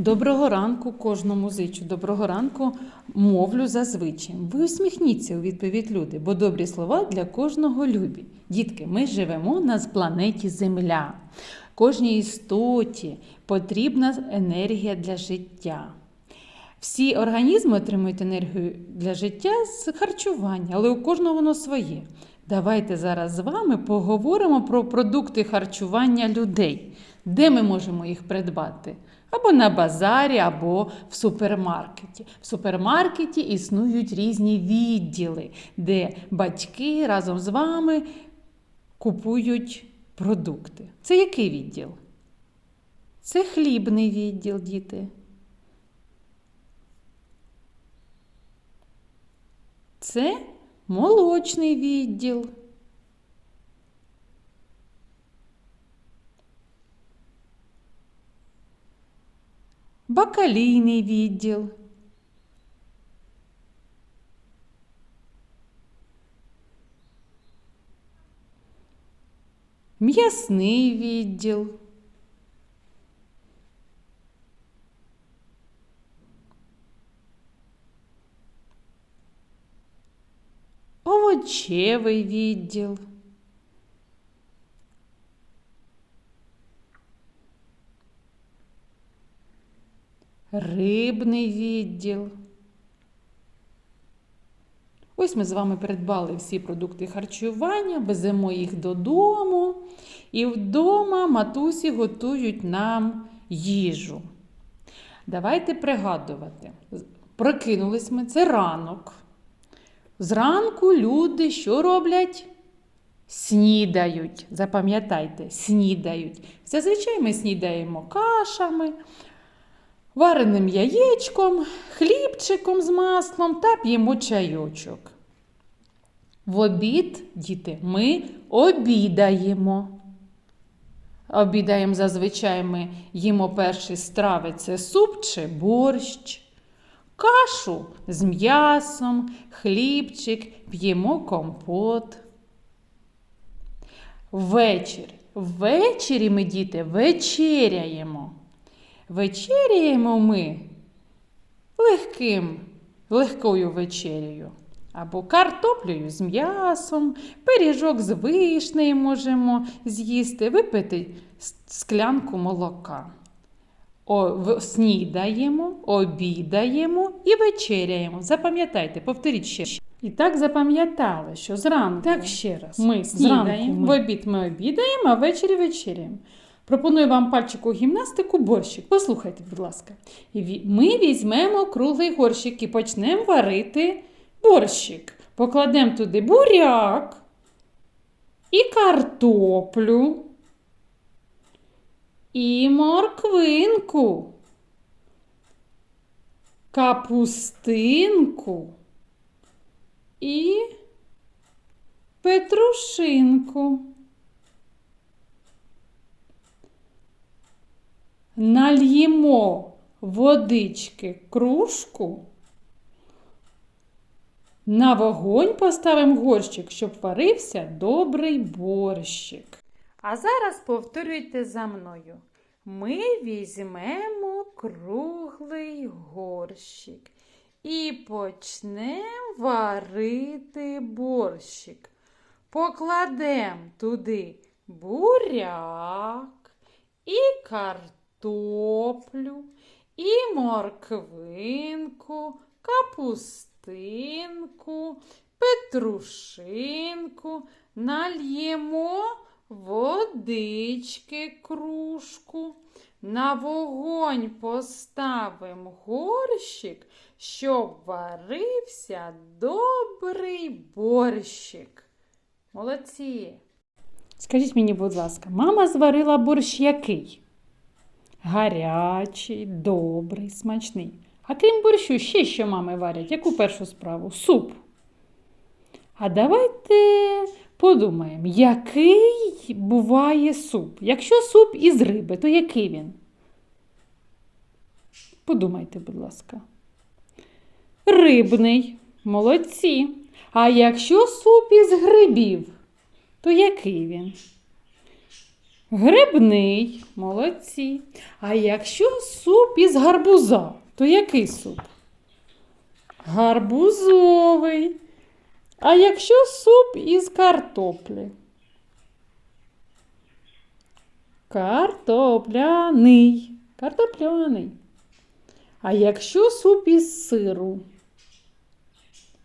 Доброго ранку кожному зичу. Доброго ранку мовлю зазвичай. Ви усміхніться у відповідь люди, бо добрі слова для кожного любі. Дітки, ми живемо на планеті Земля. Кожній істоті потрібна енергія для життя. Всі організми отримують енергію для життя з харчування, але у кожного воно своє. Давайте зараз з вами поговоримо про продукти харчування людей, де ми можемо їх придбати. Або на базарі, або в супермаркеті. В супермаркеті існують різні відділи, де батьки разом з вами купують продукти. Це який відділ? Це хлібний відділ, діти. Це молочний відділ. Бакалійний відділ. М'ясний відділ. Овочевий відділ. Рибний відділ. Ось ми з вами придбали всі продукти харчування, веземо їх додому. І вдома матусі готують нам їжу. Давайте пригадувати. Прокинулись ми, це ранок. Зранку люди що роблять? Снідають. Запам'ятайте, снідають. Зазвичай ми снідаємо кашами, вареним яєчком, хлібчиком з маслом та п'ємо чайочок. В обід, діти, ми обідаємо. Обідаємо зазвичай ми їмо перші страви це суп чи борщ, кашу з м'ясом, хлібчик, п'ємо компот. Вечір. Ввечері ми, діти, вечеряємо. Вечеряємо ми легким, легкою вечерею. Або картоплею з м'ясом, пиріжок з вишнею можемо з'їсти, випити склянку молока. О, в- снідаємо, обідаємо і вечеряємо. Запам'ятайте, повторіть ще. І так запам'ятали, що зранку Так, ще раз. ми снідаємо, в обід ми обідаємо, а ввечері вечеряємо. Пропоную вам пальчику гімнастику борщик. Послухайте, будь ласка. Ми візьмемо круглий горщик і почнемо варити борщик. Покладемо туди буряк і картоплю, і морквинку, капустинку і петрушинку. Нальємо водички кружку. На вогонь поставимо горщик, щоб варився добрий борщик. А зараз повторюйте за мною. Ми візьмемо круглий горщик і почнемо варити борщик. Покладемо туди буряк і картоплю, і морквинку, капустинку, петрушинку, нальємо водички кружку. На вогонь поставимо горщик, щоб варився добрий борщик. Молодці! Скажіть мені, будь ласка, мама зварила борщ який? Гарячий, добрий, смачний. А крім борщу, ще що мами варять? Яку першу справу? Суп. А давайте подумаємо, який буває суп? Якщо суп із риби, то який він? Подумайте, будь ласка. Рибний. Молодці. А якщо суп із грибів, то який він? Грибний, молодці. А якщо суп із гарбуза, то який суп? Гарбузовий. А якщо суп із картоплі? Картопляний. Картопляний. А якщо суп із сиру,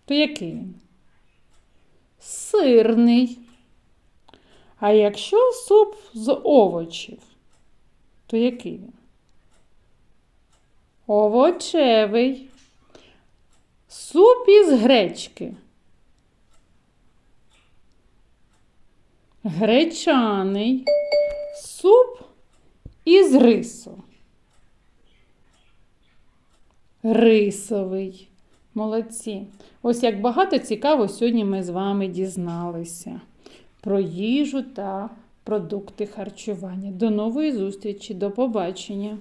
то який він? Сирний. А якщо суп з овочів, то який він? Овочевий. Суп із гречки. Гречаний. Суп із рису. Рисовий. Молодці. Ось як багато цікаво сьогодні ми з вами дізналися про їжу та продукти харчування. До нової зустрічі, до побачення!